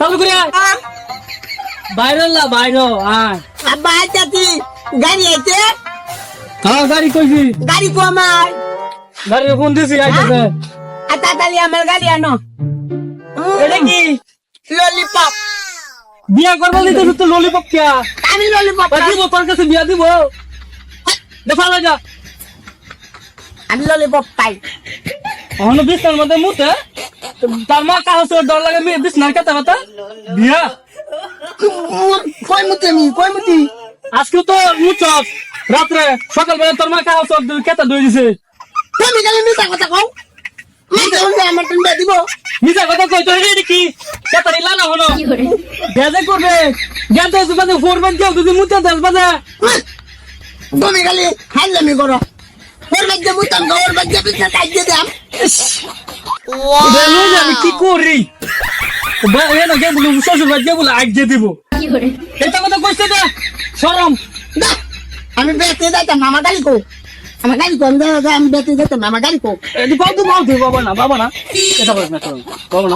চালু করে। বাইরে লা বাইরে আয়। আব্বা আইতাছি গাড়ি আইছে? হ্যাঁ গাড়ি কইছি গাড়ি কমাই গাড়ি ফোন দিছি আইতাছে আর তাড়াতাড়ি আমার গাড়ি আনো। এটা কি? ললিপপ বিয়া করবা দিতে তো ললিপপ কে? আমি ললিপপ দিব তোর কাছে বিয়া দিব। দেখা যা। আমি ললিপপ পাই। অহন বিছনার মধ্যে মুতে। তার মা কাহস ডর লাগে মি- বিছনার কাটা মাতা বিয়া? কই মুতি আমি কই মুতি? আজকে তো মুচস রাত্রে সকালবেলা তোর মা কাহস কেতা দই দিছে? তুমি খালি মিথ্যা কথা কও। মিথ্যা বললে আমার তুমি দিব। মিছা কথা কই তো এটা কি কেতা রিলা না হলো? বেজে করবে? জ্ঞান তো বাজে ফোরবেন কেউ যদি মুতে দেস বাজে তুমি খালি হাইলামি করো। ওর মধ্যে মুতাম ওর মধ্যে পিছনে কাটিয়ে দাম বেলু আমি কি করি এনো কে বলে শ্বশুর বাড়ি কে বলে আগ দিব এটা কথা কইছে না শরম আমি আমার গাড়ি কো। আমার কো আমি কো। এদি পাও তো বাবা না বাবা না এটা বল বাবা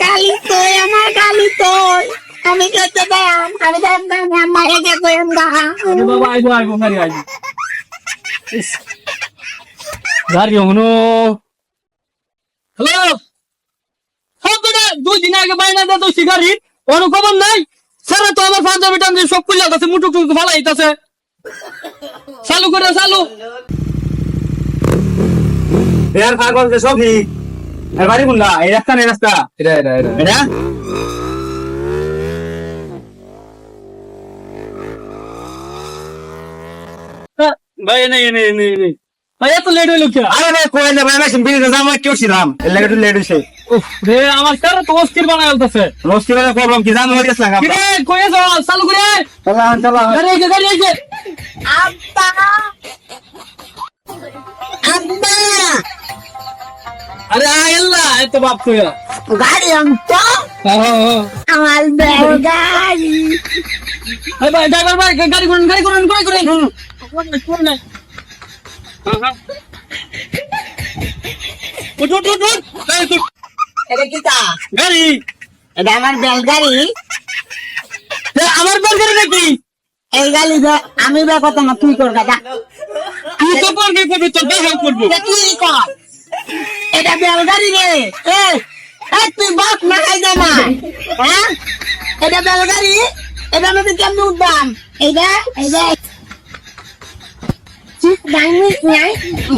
গালি আমার গালি তোই আমি যেতে দাম আমি দাম দাম আমার একে কইম আরে বাবা আইবো আইবো গাড়ি আইবো। গাড়ি হনো হ্যালো? হ্যাঁ দুই দিন আগে বাইনা দে তো সিগারি ওর খবর নাই? স্যার তো আমার পাঞ্জাবি টাঞ্জাবি সব খুলে আছে মুটুক টুক ভালো হইতাছে চালু করে চালু। এর পাগল যে সবই। এর বাড়ি কোনটা? এই রাস্তা না রাস্তা? এটা এটা। এটা এটা ভাই নেই নেই নেই নেই ভাই এত লেট হইল কি আরে ভাই কোয়েন ভাই আমি সিম্পলি যাম কেউ ছিলাম। এর লাগে একটু লেট হইছে। উফ রে আমার স্যার তো অস্থির বানাই আলতাছে রোস্টি করে করলাম কি? জাম হয়ে গেছে কি রে কই যাও চালু করে। চলা চলা গাড়ি আইছে গাড়ি আইছে আব্বা। আব্বা। আরে আইল্লা এত বাপ কইয়া। গাড়ি আনতো? হ্যাঁ হ্যাঁ আমার বেল গাড়ি। ভাই ড্রাইভার ভাই গাড়ি করুন গাড়ি করুন গাড়ি করুন হ্যাঁ হ্যাঁ গাড়ি এটা আমার বেল গাড়ি এ, আমার করে নাকি? এই বে- আমি বে কথা না তুই কর দাদা তুই তো করবি করবি তোর করব। এটা তুই কর। এটা বেল গাড়ি রে তুই বাপ না খাই জামা হ্যাঁ? এটা বেল গাড়ি এটা মধ্যে কেমন উঠবাম? এইটা এইটা। নাই নাই।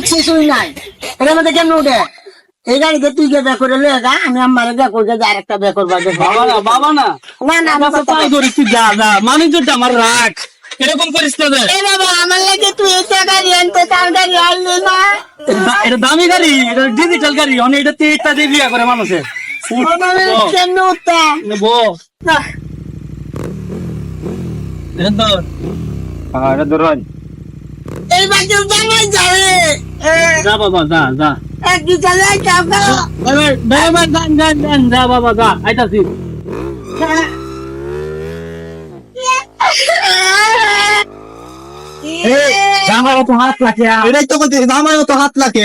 কিছুই নাই। এটার মধ্যে কেমন উঠে? এই গাড়িতে তুই যে বে করে যা আমি আমার বে করে যা আরেকটা বে করবা বাবা না বাবা না না না তো তাই ধরে তুই যা যা মানুষটা আমার রাখ এরকম করিস না এ বাবা আমার লাগে তুই এটা গাড়ি আনতে তার গাড়ি আনলি না। এটা এটা দামি গাড়ি এটা ডিজিটাল গাড়ি অনেক এটা তেইশটা দিয়ে বিয়া করে মানুষে আমি কেমন উঠতাম নেব এটা হ্যাঁ এটা ধরুন এই বাচ্চা জামাই যাবে। যা বাবা যা যা। বাবা যা আইতাছি। জামার তো হাত লাগে এটাই তো জামার তো হাত লাগে